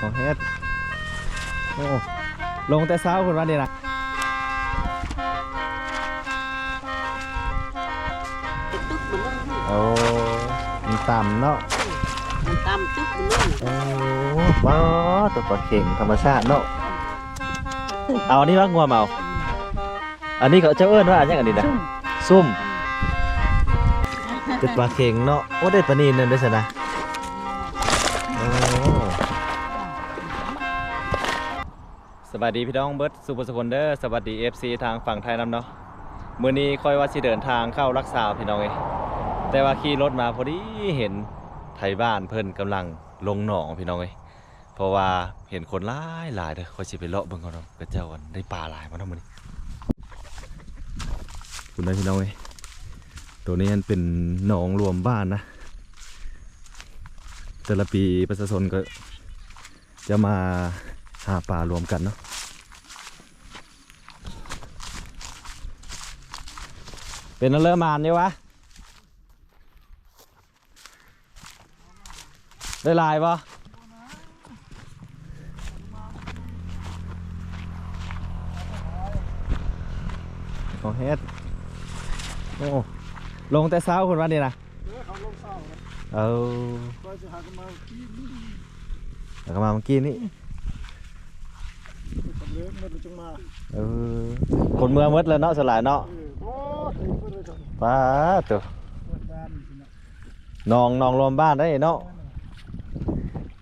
ของเฮ็ดโอ้ลงแต่เช้าคุณว่านี่นะตึกตึกมันนั่นนี่โอ้มันต่ำเนาะมันตามตึกมันนั่นโอ้ว้าตัวปลาเข่งธรรมชาติเนาะเอาอันนี้ว่างัวเมาอันนี้เขาเจ้าเอิ้นว่าอันยังอันนี้นะซุ่มเป็นปลาเข่งเนาะโอ้ได้ปลานีนนั่นด้วยสินะ วัสดีพี่น้องเบิร์ดสุภสกุลเดอร์สวัสดี FC ทางฝั่งไทยนำเนาะมื้อนี้ค่อยว่าสิเดินทางเข้ารักษาพี่น้องเอ้ยแต่ว่าขี่รถมาพอดีเห็นไทยบ้านเพิ่นกำลังลงหนองพี่น้องเอ้ยเพราะว่าเห็นคนหลายหลายเด้อเขาสิไปเลาะเบิ่งเขาเนาะกระเจ้ากันได้ปลาหลายมาเนาะมื้อนี้คุณได้พี่น้องเอ้ยตัวนี้มันเป็นหนองรวมบ้านนะแต่ละปีประชาชนก็จะมาหาปลารวมกันเนาะ เป็นเริ่มมานนี่วะ ได้ลายปะขอเฮ็ด โอ้ ลงแต่เช้าคุณวันนี้นะเอ้าเออก็จะหากันมากี่มื้อแล้วก็มาเมื่อกี้นี้เออคนเมืองหมดแล้วเนาะสลายเนาะ ป้าตัวเปิดบ้านนี่นะนองนองรวมบ้านได้เนาะ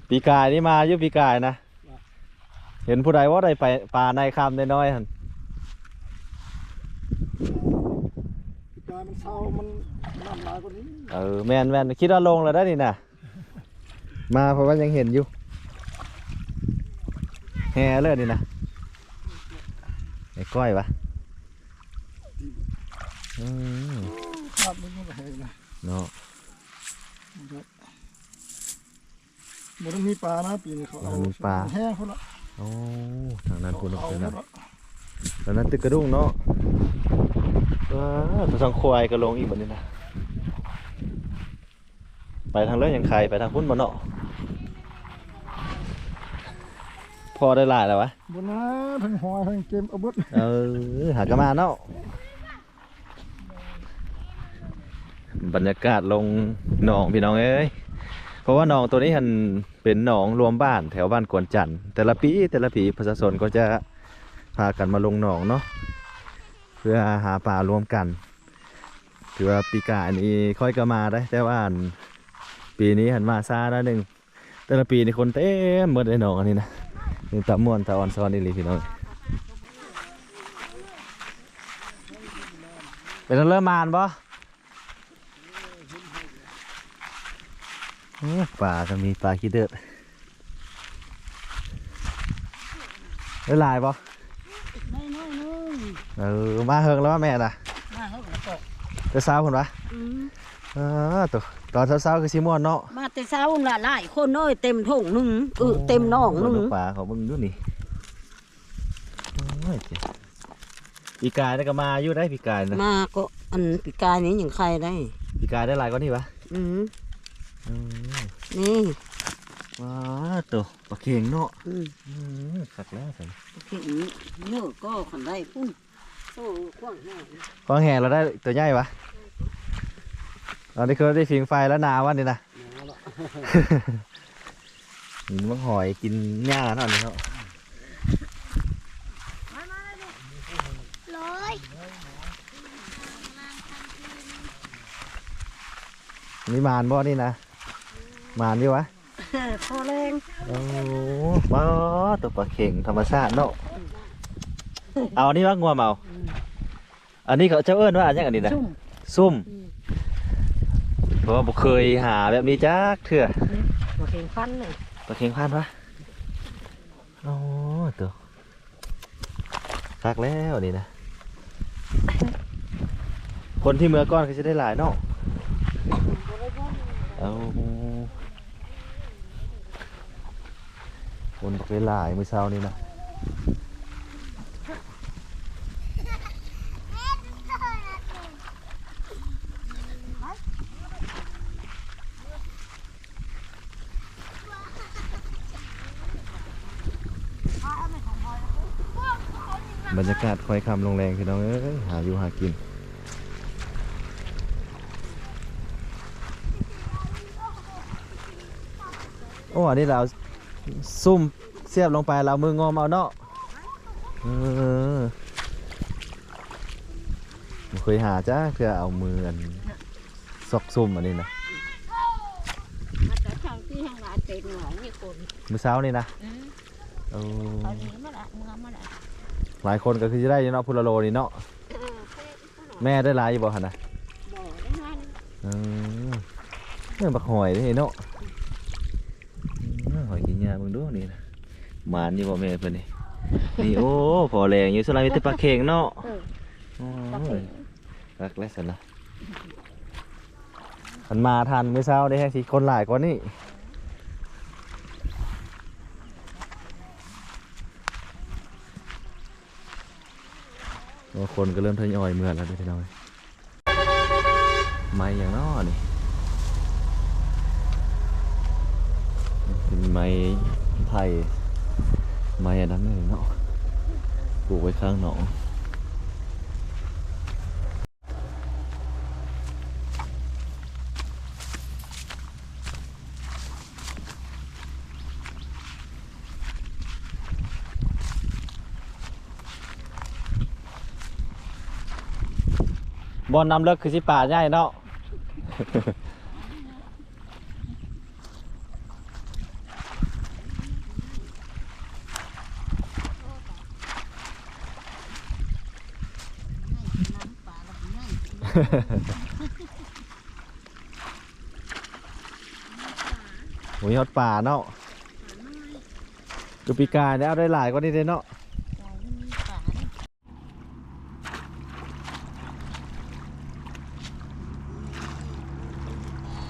ปีกายนี่มาอยู่ปีกายนะ เห็นผู้ใดว่าได้ไปป่าในคำน้อยๆหันการมันเศร้ามันน้ำลายกว่านี้เออแมนแมนคิดว่าลงแล้วได้นี่นะมาเพราะว่ายังเห็นอยู่แห่เลยนี่นะไอ้ก้อยวะ อืมภาพมันก็เห็นนะเนาะมันต้องมีปลานะปีนี้เขาเอามันมีปลาแห้งเขาละโอ้ทางนั้นคุณเอาทางแล้นั้วนละทางนั้นตึกกระดุ้งเนาะว้าตัวสังควายก็ลงอีกแบบนี้นะ ไปทางเลื่อนยังใครไปทางพุ่นบ่เนาะพอได้หลายแล้ววะบนนะทั้งหอยทั้งเกมเอาเบิดเออหากนมาเนาะ บรรยากาศลงหนองพี่น้องเอ้ยเพราะว่าหนองตัวนี้มันเป็นหนองรวมบ้านแถวบ้านกวนจันทร์แต่ละปีแต่ละปีประชาชนก็จะพากันมาลงหนองเนาะเพื่อหาปลารวมกันถือว่าปีกายนี้ค่อยก็มาได้ แต่ว่าปีนี้หันมาซาแล้วหนึ่งแต่ละปีในคนเต็มหมดในหนองอันนี้นะนี่ตะม่วนตะออนซอนนี่เลยพี่น้องเป็นเริ่มมานปะ โอ้ป่าก็มีปลาขี้เดือดได้หลายปะน้อยน้อยนึงเออมาเฮิงแล้ววะแม่น่ะมาเขาก็ตกจะเช้าคนปะอืมเออตัวตอนเช้าๆคือชิม่วนเนาะมาแต่เช้าละหลายคนน้อยเต็มถุงหนึงเออเต็มน่องหนึงดูป่าเขาเบิ่งดูนี่โอ้ยเจ๋ปีกายได้ก็มาอยู่ได้ปีกายนะมาก็อันปีกายนี้อย่างใครได้ปีกายได้หลายก็นี่ปะอืมอืม นี่ว้าตัวปลาเข่งเนาะอืมอืมขัดแล้วสิเห็นเนื้อก็ขันได้พุ่นโซ่กว้างแน่กองแห่เราได้ตัวใหญ่ปะตอนนี้คือได้ฟิงไฟแล้วนาวันนี้นะหินมังหอยกินหญ้าเท่านี้เนาะนี่มานบ่นี่นะ มานอยู่วะพอแรงโอ้ป้าตัวปลาเข่งธรรมชาติเนาะเอาอันนี้ว่างัวเมาอันนี้เขาเจ้าเอิ้นว่าอันยังอันนี้นะซุ่มซุ่มเพราะว่าบ่เคยหาแบบนี้จักเถื่อมาเข่งฟันเลยปลาเค็งพันปะโอ้ตัวคักแล้วนี่นะคนที่เมื่อก้อนเขาจะได้หลายเนาะเอา คนไปหลายเมื่อเช้านี้นะบรรยากาศคอยคำลงแรงคือน้องเอ้ยหาอยู่หากิน โอ้อันนี้เรา ซุ่มเสียบลงไปเรามืองอมเอาเนาะเออบ่เคยหาจ้าเพื่อเอามืออันซอกซุ่มอันนี้นะมาแต่ทางที่ทางหลายเต็มหนองนี่คนมือเช้านี่นะอืมโอ้เอาหนีมาละมึงเอามาละหลายคนก็คือจะได้อยู่เนาะพุละโลนี่เนาะเออเพ่ขนมแม่ได้หลายอยู่บ่หั่นนะบ่ได้งานอืมเรื่องบักหอยนี่เนาะอืมหอยกินยาเบิ่งดู นี่นะหมานอยู่บ่แม่เพิ่นนี่นี่โอ้พอแรงอยู่สลายมีแต่ปลาเข่งเนาะเออโอ้ตะเข็ยงรักแล้วสันนะมันมาทันเมื่อเช้าได้แค่สิคนหลายกว่านี่โอ้คนก็เริ่มทยอยเมื่อแล้วเด้อพี่น้องไม่อย่างน้อนี่เป็นไม้ ไผ่ไม้อันนั้นเลยเนาะปลูกไว้ข้างหนองบอลนำเลิกคือสิป่าใหญ่เนาะ น้ำปลาแล้ว ง่ายหมูยอดป่าเนาะดูปีกายเนี่ยเอาได้หลายกว่านี้เลยเนาะใจมีปลาเนี่ย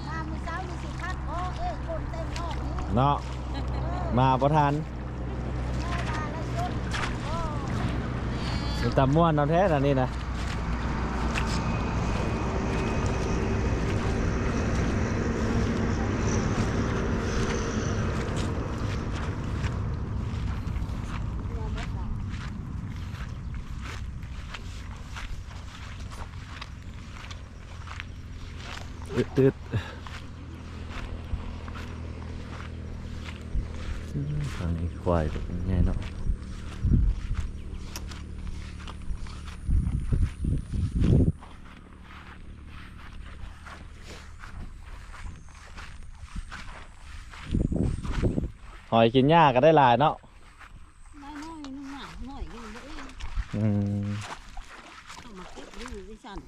มาเมื่อเช้านี่สิคัดออกเอ้ยคนเต็มออกนี่เนาะมาประทานมันตำม่วนเอาแท้นะนี่นะ ตึดอืมทางนี้ควายตัวใหญ่เนาะหอยกินหญ้าก็ได้หลายเนาะได้น้อยนึงหน่ะน้อยอยู่บ่เองอืมเอามาเก็บอยู่ที่ฉัน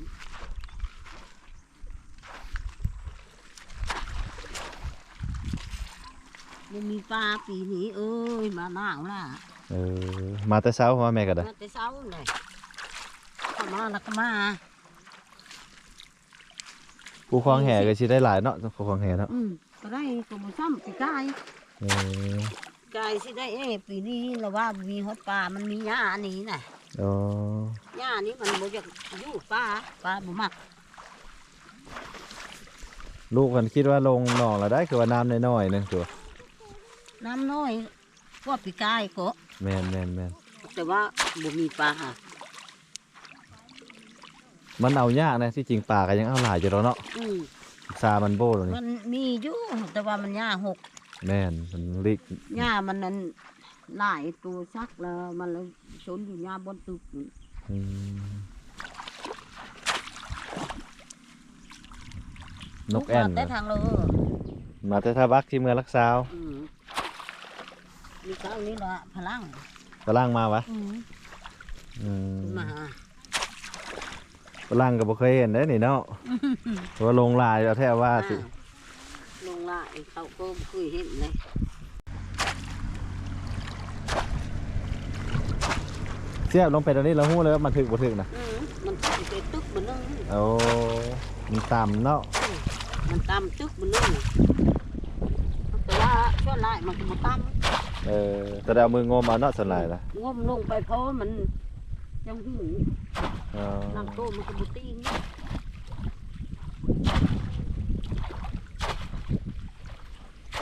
มันมีปลาปีนี้เอ้ยมาหนาวล่ะเออมาแต่เช้ามาแม่ก็ได้มาแต่เช้าเลยเข้ามาแล้วก็มากูควางแห่ก็สิได้หลายเนาะกูควางแห่เนาะอืมก็ได้ก็บ่ซ้ำปีกายเออกายสิได้เอ้ปีนี้เราว่ามีฮอดปลามันมีหญ้านี้น่ะอ๋อหญ้านี้มันบ่อยากอยู่ปลาปลาบ่มักลูกกันคิดว่าลงหนองแล้วได้คือว่าน้ำน้อยๆนึงตัว น้ำน้อยกว่าปีกายก็แม่นแม่นแม่นแต่ว่าบ่มีปลามันเอายากนะที่จริงปลาก็ยังเอาหลายอยู่แล้วเนาะอืมซามันโบ้ตรงนี้มันมีอยู่แต่ว่ามันหญ้าหกแม่นมันลิกหญ้ามันนั้นหลายตัวซักแล้วมันเลยชนอยู่หญ้าบนตึกนี่อืมนกแอ่นมาแต่ทางเลยมาแต่ท่าบักที่เมืองลักซาว อืม มีเช้านี้ละพลังฝรั่งมาวะอืมอืมมาฝรั่งก็บ่เคยเห็นได้นี่เนาะเพราะว่าลงลายแล้วแท้ว่าสิอ่าลงละไอ้เขาก็บ่เคยเห็นเลยเสียบลงไปตรงนี้เราหู้เลยว่ามันถึกบ่ถึกนะอืมมันตั้มไปตึกบนนึงโอ้มันต่ำเนาะมันตั้มตึกบนนึงแต่ว่าช่วงแรกมันก็มาตั้ม เออแต่เอามืองอมาเนาสนลายละงมลงไปเพราะว่ามันยังหูอ๋อน้ำโตมันก็บุตีง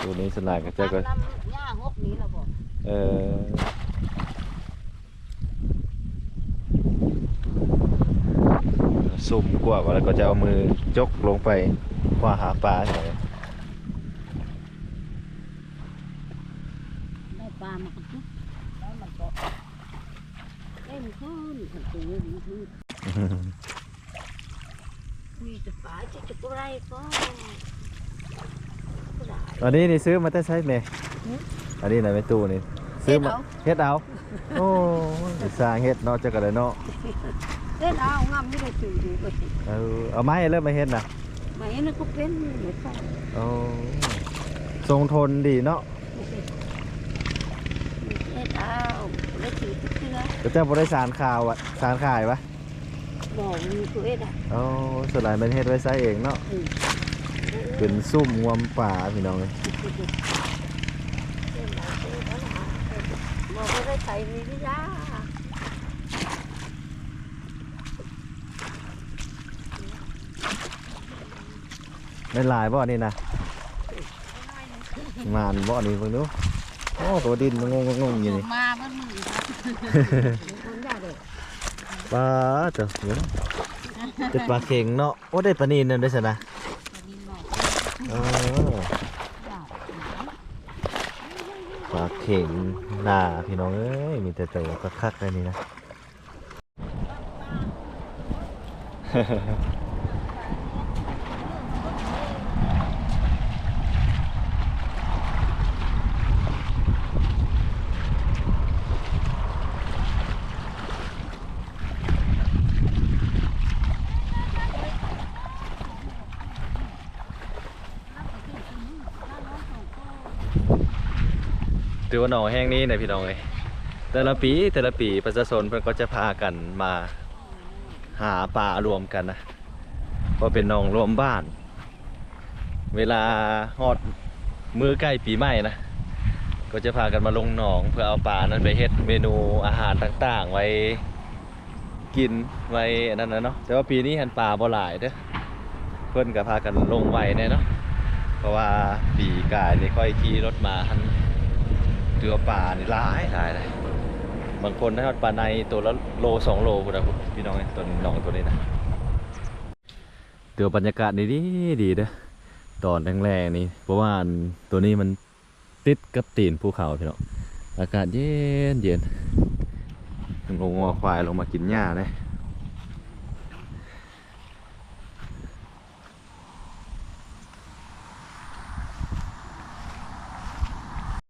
ตัวนี้สนลายก็จะก็น้ำหญ้างกนี้ละบ่เออสุ่มกว่าแล้วก็จะเอามือจกลงไปคว้าหาปลาอย่า อันนี้นี่ซื้อมาแต่ใช้ไหมหืออันนี้ไหนไม่ตู้นี่ซื้อมาเฮ็ดเอาโอ้ยสร้างเฮ็ดเนาะจะกระไดเนาะเล่นเอางามไม่ได้ตื่นดีก็สิเอาเอาไม้เริ่มมาเฮ็ดนะไม่นั่นก็เป็นเหมือนกันโอ้ทรงทนดีเนาะเล่นเอาได้ถือ ทุกเชือแต่เจ้าบริสารข่าวอะสารขายวะบอกมีตัวเอ็ดอะโอ้ส่วนหลายเป็นเฮ็ดไว้ใช้เองเนาะอืมเป็นซุ่มงวมป่าพี่น้องเลยบอกว่าได้ใส่มีวิยาไม่หลายบ่อนี่นะมานบ่อนี่เพิ่งดูโอ้ตัวดินมันงงงๆอยู่นี่มาบ้านมึงคนได้เลย ปลาเจ้าเดี๋ยวนะจะปลาเข็งเนาะโอ้ได้ปลานีนนั่นได้วยสินะนี่หน่อยเออปลาเข็งหน้าพี่น้องเอ้ยมีแต่โตคักๆเลยนี่นะ ถือว่าหนองแห้งนี้นะพี่น้องเอ้ยแต่ละปีแต่ละปีประชาชนเพิ่อนก็จะพากันมาหาปลารวมกันนะเพราะเป็นหนองรวมบ้าน เวลาฮอดมือใกล้ปีใหม่นะก็จะพากันมาลงหนองเพื่อเอาปลานั้นไปเฮ็ดเมนูอาหารต่างๆ ไว้กินไว้อนั้นนะเนาะแต่ว่าปีนี้หันปลาบ่หลายเด้อเพิ่อนก็พากันลงไว้แน่เนาะเพราะว่าปีกายนี่ค่อยขี่รถมาหัน เรือปลานี่หลายหลายเลยบางคนนะครับปลาในตัวละโลสองโลคุณนะพี่น้องเนี่ยตัวนี้น้องตัวนี้นะเดี๋ยวบรรยากาศนี่ดีดีเด้อตอนแรงๆนี่เพราะว่าอันตัวนี้มันติดกับตีนภูเขาพี่น้องอากาศเย็นเย็นลงงอควายลงมากินหญ้าเลย